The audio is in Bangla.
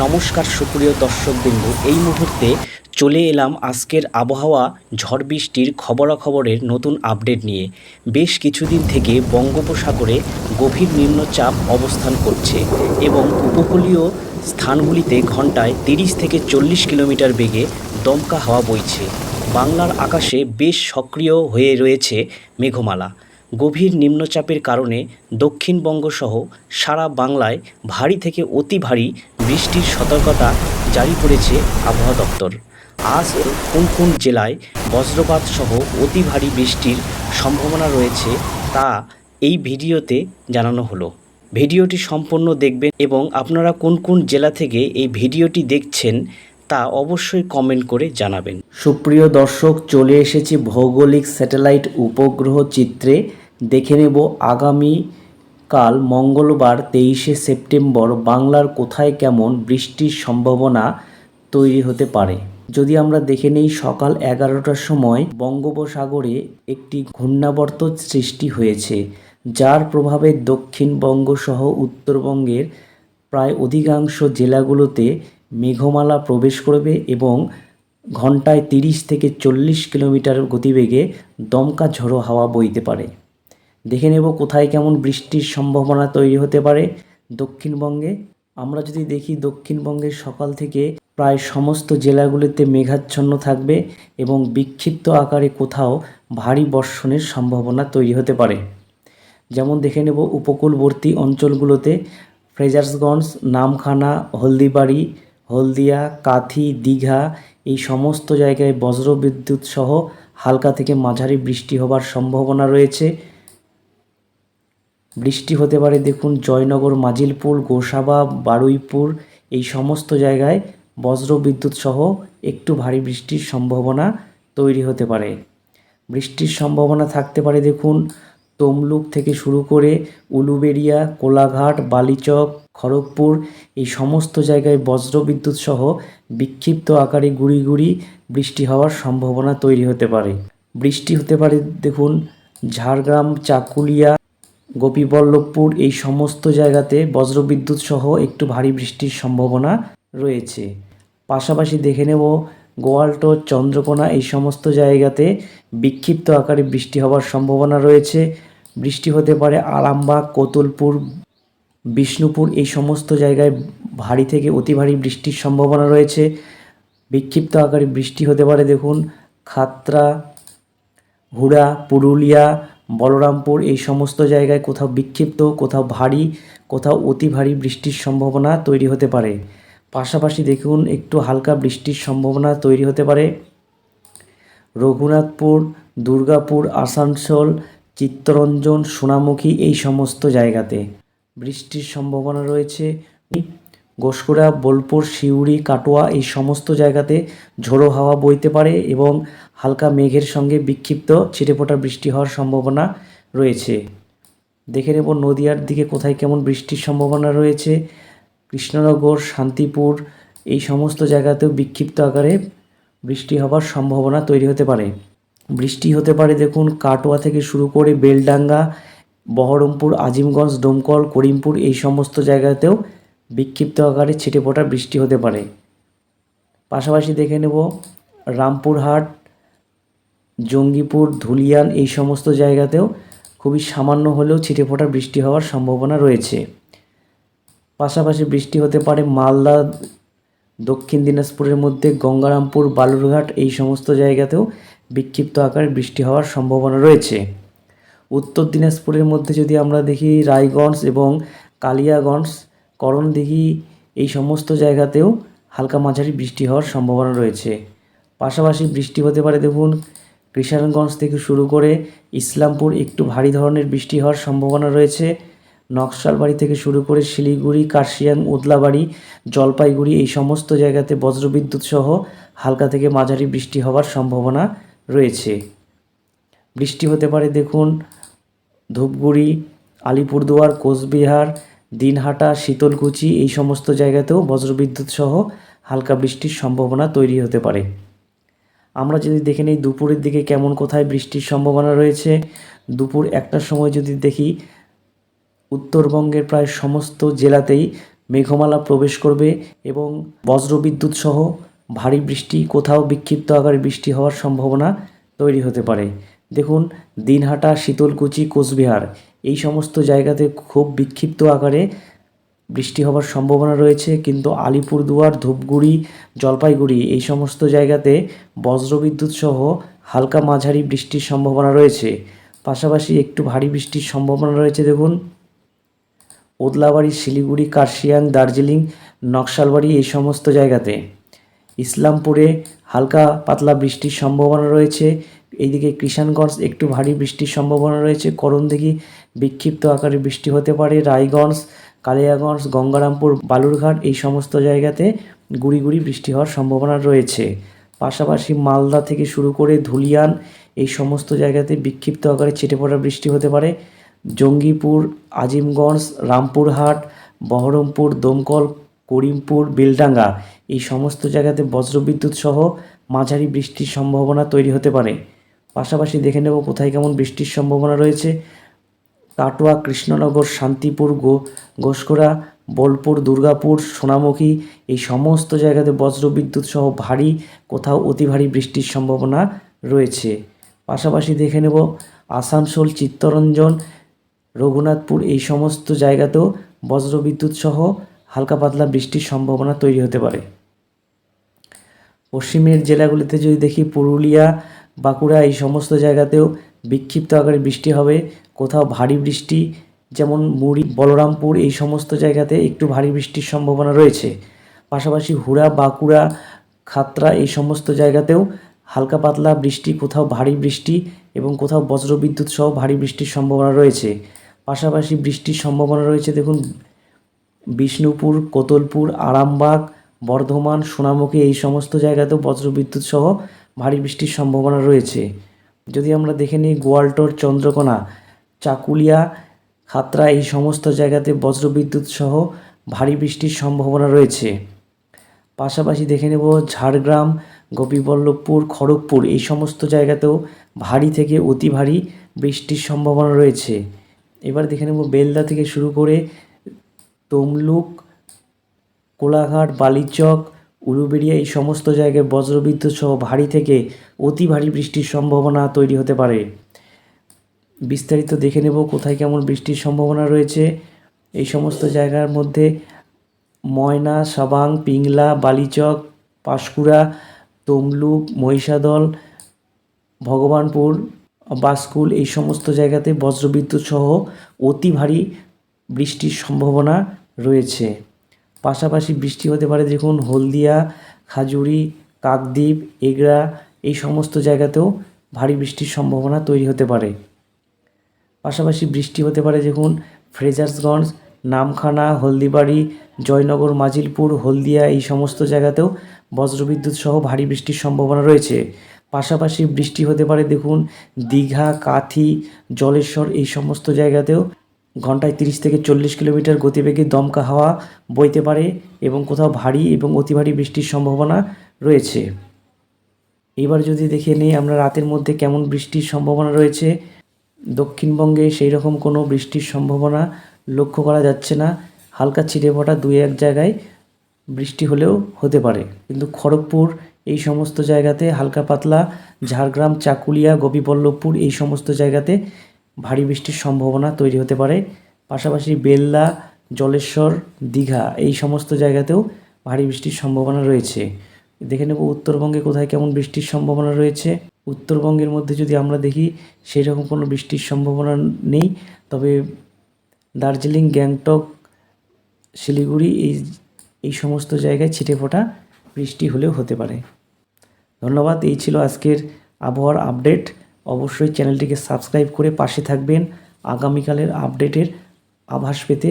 নমস্কার সুপ্রিয় দর্শকবৃন্দ। এই মুহূর্তে চলে এলাম আজকের আবহাওয়া, ঝড় বৃষ্টির খবরাখবরের নতুন আপডেট নিয়ে। বেশ কিছুদিন থেকে বঙ্গোপসাগরে গভীর নিম্নচাপ অবস্থান করছে এবং উপকূলীয় স্থানগুলিতে ঘন্টায় তিরিশ থেকে চল্লিশ কিলোমিটার বেগে দমকা হাওয়া বইছে। বাংলার আকাশে বেশ সক্রিয় হয়ে রয়েছে মেঘমালা। গভীর নিম্নচাপের কারণে দক্ষিণবঙ্গসহ সারা বাংলায় ভারী থেকে অতি ভারী বৃষ্টির সতর্কতা জারি করেছে আবহাওয়া দপ্তর। আজ কোন কোন জেলায় বজ্রপাত সহ অতি ভারী বৃষ্টির সম্ভাবনা রয়েছে তা এই ভিডিওতে জানানো হলো। ভিডিওটি সম্পূর্ণ দেখবেন এবং আপনারা কোন কোন জেলা থেকে এই ভিডিওটি দেখছেন তা অবশ্যই কমেন্ট করে জানাবেন। সুপ্রিয় দর্শক, চলে এসেছি ভৌগোলিক স্যাটেলাইট উপগ্রহ চিত্রে দেখে নেব আগামী কাল মঙ্গলবার তেইশে সেপ্টেম্বর বাংলার কোথায় কেমন বৃষ্টির সম্ভাবনা তৈরি হতে পারে। যদি আমরা দেখে নেই, সকাল এগারোটার সময় বঙ্গোপসাগরে একটি ঘূর্ণাবর্ত সৃষ্টি হয়েছে, যার প্রভাবে দক্ষিণবঙ্গ সহ উত্তরবঙ্গের প্রায় অধিকাংশ জেলাগুলোতে মেঘমালা প্রবেশ করবে এবং ঘন্টায় তিরিশ থেকে চল্লিশ কিলোমিটার গতিবেগে দমকা ঝোড়ো হাওয়া বইতে পারে। দেখে নেব কোথায় কেমন বৃষ্টির সম্ভাবনা তৈরি হতে পারে দক্ষিণবঙ্গে। আমরা যদি দেখি দক্ষিণবঙ্গের সকাল থেকে প্রায় সমস্ত জেলাগুলিতে মেঘাচ্ছন্ন থাকবে এবং বিক্ষিপ্ত আকারে কোথাও ভারী বর্ষণের সম্ভাবনা তৈরি হতে পারে। যেমন দেখে নেব উপকূলবর্তী অঞ্চলগুলোতে ফ্রেজার্সগঞ্জ, নামখানা, হলদিবাড়ি, হলদিয়া, কাথি, দীঘা এই সমস্ত জায়গায় বজ্রবিদ্যুৎ সহ হালকা থেকে মাঝারি বৃষ্টি হবার সম্ভাবনা রয়েছে। বৃষ্টি হতে পারে, দেখুন, জয়নগর, মাজিলপুর, গোসাবা, বারুইপুর, এই সমস্ত জায়গায় বজ্রবিদ্যুৎ সহ একটু ভারী বৃষ্টির সম্ভাবনা তৈরি হতে পারে। বৃষ্টির সম্ভাবনা থাকতে পারে, দেখুন, তমলুক থেকে শুরু করে উলুবেড়িয়া, কোলাঘাট, বালিচক, খড়গপুর, এই সমস্ত জায়গায় বজ্রবিদ্যুৎ সহ বিক্ষিপ্ত আকারে গুড়ি গুড়ি বৃষ্টি হওয়ার সম্ভাবনা তৈরি হতে পারে। বৃষ্টি হতে পারে, দেখুন, ঝাড়গ্রাম, চাকুলিয়া গোপীবল্লভপুর এই সমস্ত জায়গাতে বজ্রবিদ্যুৎ সহ একটু ভারী বৃষ্টির সম্ভাবনা রয়েছে। পাশাপাশি দেখে নেব গোয়ালটো চন্দ্রকোনা এই সমস্ত জায়গাতে বিক্ষিপ্ত আকারে বৃষ্টি হওয়ার সম্ভাবনা রয়েছে। বৃষ্টি হতে পারে আরামবাগ, কোতুলপুর, বিষ্ণুপুর এই সমস্ত জায়গায় ভারী থেকে অতি ভারী বৃষ্টির সম্ভাবনা রয়েছে। বিক্ষিপ্ত আকারে বৃষ্টি হতে পারে দেখুন খাতরা হুড়া, পুরুলিয়া বলরামপুর, এই সমস্ত জায়গায় কোথাও বিক্ষিপ্ত, কোথাও ভারী, কোথাও অতি ভারী বৃষ্টির সম্ভাবনা তৈরি হতে পারে। পাশাপাশি দেখুন, একটু হালকা বৃষ্টির সম্ভাবনা তৈরি হতে পারে। রঘুনাথপুর, দুর্গাপুর, আসানসোল, চিত্তরঞ্জন, সোনামুখী এই সমস্ত জায়গাতে বৃষ্টির সম্ভাবনা রয়েছে। ঘোষকুড়া বোলপুর সিউড়ি কাটোয়া এই সমস্ত জায়গাতে ঝোড়ো হাওয়া বইতে পারে এবং হালকা মেঘের সঙ্গে বিক্ষিপ্ত ছিটেফোঁটা বৃষ্টি হওয়ার সম্ভাবনা রয়েছে। দেখে নেব নদিয়ার দিকে কোথায় কেমন বৃষ্টির সম্ভাবনা রয়েছে। কৃষ্ণনগর, শান্তিপুর এই সমস্ত জায়গাতেও বিক্ষিপ্ত আকারে বৃষ্টি হবার সম্ভাবনা তৈরি হতে পারে। বৃষ্টি হতে পারে দেখুন কাটোয়া থেকে শুরু করে বেলডাঙ্গা, বহরমপুর, আজিমগঞ্জ, ডোমকল, করিমপুর এই সমস্ত জায়গাতেও বিক্ষিপ্ত আকারে ছিটে ফোটা বৃষ্টি হতে পারে। পাশাপাশি দেখে নেব রামপুরহাট, জঙ্গিপুর, ধুলিয়ান এই সমস্ত জায়গাতেও খুবই সামান্য হলেও ছিটে ফোটা বৃষ্টি হওয়ার সম্ভাবনা রয়েছে। পাশাপাশি বৃষ্টি হতে পারে মালদা, দক্ষিণ দিনাজপুরের মধ্যে গঙ্গারামপুর, বালুরঘাট এই সমস্ত জায়গাতেও বিক্ষিপ্ত আকারে বৃষ্টি হওয়ার সম্ভাবনা রয়েছে। উত্তর দিনাজপুরের মধ্যে যদি আমরা দেখি রায়গঞ্জ এবং কালিয়াগঞ্জ করণদিঘি এই সমস্ত জায়গাতেও হালকা মাঝারি বৃষ্টি হওয়ার সম্ভাবনা রয়েছে। পাশাপাশি বৃষ্টি হতে পারে দেখুন কৃষাণগঞ্জ থেকে শুরু করে ইসলামপুর একটু ভারী ধরনের বৃষ্টি হওয়ার সম্ভাবনা রয়েছে। নকশালবাড়ি থেকে শুরু করে শিলিগুড়ি, কার্শিয়াং, উদলাবাড়ি, জলপাইগুড়ি এই সমস্ত জায়গাতে বজ্রবিদ্যুৎ সহ হালকা থেকে মাঝারি বৃষ্টি হওয়ার সম্ভাবনা রয়েছে। বৃষ্টি হতে পারে দেখুন, ধূপগুড়ি, আলিপুরদুয়ার, কোচবিহার দিনহাটা, শীতলকুচি এই সমস্ত জায়গাতেও বজ্রবিদ্যুৎ সহ হালকা বৃষ্টির সম্ভাবনা তৈরি হতে পারে। আমরা যদি দেখে নিই দুপুরের দিকে কেমন কোথায় বৃষ্টির সম্ভাবনা রয়েছে, দুপুর একটার সময় যদি দেখি, উত্তরবঙ্গের প্রায় সমস্ত জেলাতেই মেঘমালা প্রবেশ করবে এবং বজ্রবিদ্যুৎ সহ ভারী বৃষ্টি, কোথাও বিক্ষিপ্ত আকারে বৃষ্টি হওয়ার সম্ভাবনা তৈরি হতে পারে। দেখুন, দিনহাটা, শীতলকুচি, কোচবিহার এই সমস্ত জায়গাতে খুব বিক্ষিপ্ত আকারে বৃষ্টি হওয়ার সম্ভাবনা রয়েছে, কিন্তু আলিপুরদুয়ার, ধূপগুড়ি, জলপাইগুড়ি এই সমস্ত জায়গাতে বজ্রবিদ্যুৎ সহ হালকা মাঝারি বৃষ্টির সম্ভাবনা রয়েছে। পাশাপাশি একটু ভারী বৃষ্টির সম্ভাবনা রয়েছে, দেখুন। ওদলাবাড়ি, শিলিগুড়ি, কার্শিয়াং, দার্জিলিং, নকশালবাড়ি এই সমস্ত জায়গাতে। ইসলামপুরে হালকা পাতলা বৃষ্টির সম্ভাবনা রয়েছে। এইদিকে কিষানগঞ্জ একটু ভারী বৃষ্টির সম্ভাবনা রয়েছে। করণদিঘি বিক্ষিপ্ত আকারে বৃষ্টি হতে পারে। রায়গঞ্জ, কালিয়াগঞ্জ, গঙ্গারামপুর, বালুরঘাট এই সমস্ত জায়গাতে গুড়ি গুড়ি বৃষ্টি হওয়ার সম্ভাবনা রয়েছে। পাশাপাশি মালদা থেকে শুরু করে ধুলিয়ান এই সমস্ত জায়গাতে বিক্ষিপ্ত আকারে ছিটে পড়া বৃষ্টি হতে পারে। জঙ্গিপুর, আজিমগঞ্জ, রামপুরহাট, বহরমপুর, দমকল, করিমপুর, বেলডাঙ্গা এই সমস্ত জায়গাতে বজ্রবিদ্যুৎ সহ মাঝারি বৃষ্টির সম্ভাবনা তৈরি হতে পারে। পাশাপাশি দেখে নেব কোথায় কেমন বৃষ্টির সম্ভাবনা রয়েছে। কাটোয়া, কৃষ্ণনগর, শান্তিপুর, গো ঘোষকরা বোলপুর, দুর্গাপুর, সোনামুখী, এই সমস্ত জায়গাতে বজ্রবিদ্যুৎ সহ ভারী, কোথাও অতি ভারী বৃষ্টির সম্ভাবনা রয়েছে। পাশাপাশি দেখে নেব আসানসোল, চিত্তরঞ্জন, রঘুনাথপুর, এই সমস্ত জায়গাতেও বজ্রবিদ্যুৎ সহ হালকা পাতলা বৃষ্টির সম্ভাবনা তৈরি হতে পারে। পশ্চিমের জেলাগুলিতে যদি দেখি, পুরুলিয়া, বাঁকুড়া, এই সমস্ত জায়গাতেও বিক্ষিপ্ত আকারে বৃষ্টি হবে, কোথাও ভারী বৃষ্টি, যেমন মুড়ি, বলরামপুর, এই সমস্ত জায়গাতে একটু ভারী বৃষ্টির সম্ভাবনা রয়েছে। পাশাপাশি হুড়া, বাঁকুড়া, খাতড়া, এই সমস্ত জায়গাতেও হালকা পাতলা বৃষ্টি, কোথাও ভারী বৃষ্টি এবং কোথাও বজ্রবিদ্যুৎ সহ ভারী বৃষ্টির সম্ভাবনা রয়েছে। পাশাপাশি বৃষ্টির সম্ভাবনা রয়েছে, দেখুন, বিষ্ণুপুর, কোতলপুর, আরামবাগ, বর্ধমান, সোনামুখী, এই সমস্ত জায়গাতেও বজ্রবিদ্যুৎ সহ ভারী বৃষ্টির সম্ভাবনা রয়েছে। যদি আমরা দেখে নিই গোয়ালটোর চন্দ্রকোনা, চাকুলিয়া খাতড়া এই সমস্ত জায়গাতে বজ্রবিদ্যুৎ সহ ভারী বৃষ্টির সম্ভাবনা রয়েছে। পাশাপাশি দেখে নেব ঝাড়গ্রাম, গোপীবল্লভপুর, খড়গপুর, এই সমস্ত জায়গাতেও ভারী থেকে অতি ভারী বৃষ্টির সম্ভাবনা রয়েছে। এবার দেখে নেব বেলদা থেকে শুরু করে তমলুক, কোলাঘাট, বালিচক উলুবেড়িয়া এই সমস্ত জায়গায় বজ্রবিদ্যুৎ সহ ভারী থেকে অতি ভারী বৃষ্টির সম্ভাবনা তৈরি হতে পারে। বিস্তারিত দেখে নেব কোথায় কেমন বৃষ্টির সম্ভাবনা রয়েছে। এই সমস্ত জায়গার মধ্যে ময়না, সাবাং, পিংলা, বালিচক, পাঁশকুড়া, তমলুক, মহিষাদল, ভগবানপুর, বাসকুল এই সমস্ত জায়গাতে বজ্রবিদ্যুৎ সহ অতি ভারী বৃষ্টির সম্ভাবনা রয়েছে। পাশাপাশি বৃষ্টি হতে পারে, দেখুন, হলদিয়া, খাজুরি, কাকদ্বীপ এগরা এই সমস্ত জায়গাতেও ভারী বৃষ্টির সম্ভাবনা তৈরি হতে পারে। পাশাপাশি বৃষ্টি হতে পারে, দেখুন, ফ্রেজার্সগঞ্জ, নামখানা, হলদিবাড়ি, জয়নগর, মাজিলপুর, হলদিয়া, এই সমস্ত জায়গাতেও বজ্রবিদ্যুৎ সহ ভারী বৃষ্টির সম্ভাবনা রয়েছে। পাশাপাশি বৃষ্টি হতে পারে, দেখুন, দীঘা, কাথি, জলেশ্বর, এই সমস্ত জায়গাতেও ঘন্টায় তিরিশ থেকে চল্লিশ কিলোমিটার গতিবেগে দমকা হাওয়া বইতে পারে এবং কোথাও ভারী এবং অতি ভারী বৃষ্টির সম্ভাবনা রয়েছে। এবার যদি দেখে নিই আমরা রাতের মধ্যে কেমন বৃষ্টির সম্ভাবনা রয়েছে, দক্ষিণবঙ্গে সেই রকম কোনো বৃষ্টির সম্ভাবনা লক্ষ্য করা যাচ্ছে না। হালকা ছিটে ফোটা দুই এক জায়গায় বৃষ্টি হলেও হতে পারে। কিন্তু খড়গপুর এই সমস্ত জায়গাতে হালকা পাতলা, ঝাড়গ্রাম, চাকুলিয়া, গোপীবল্লভপুর এই সমস্ত জায়গাতে ভারী বৃষ্টির সম্ভাবনা তৈরি হতে পারে। পাশাপাশি বেল্লা, জলেশ্বর, দীঘা এই সমস্ত জায়গাতেও ভারী বৃষ্টির সম্ভাবনা রয়েছে। দেখে নেব উত্তরবঙ্গে কোথায় কেমন বৃষ্টির সম্ভাবনা রয়েছে। উত্তরবঙ্গের মধ্যে যদি আমরা দেখি সেই রকম কোনো বৃষ্টির সম্ভাবনা নেই। তবে দার্জিলিং, গ্যাংটক, শিলিগুড়ি এই এই সমস্ত জায়গায় ছিটে ফোটা বৃষ্টি হলেও হতে পারে। ধন্যবাদ, এই ছিল আজকের আবহাওয়ার আপডেট। অবশ্যই চ্যানেলটিকে সাবস্ক্রাইব করে পাশে থাকবেন। আগামীকালের আপডেটের আভাস পেতে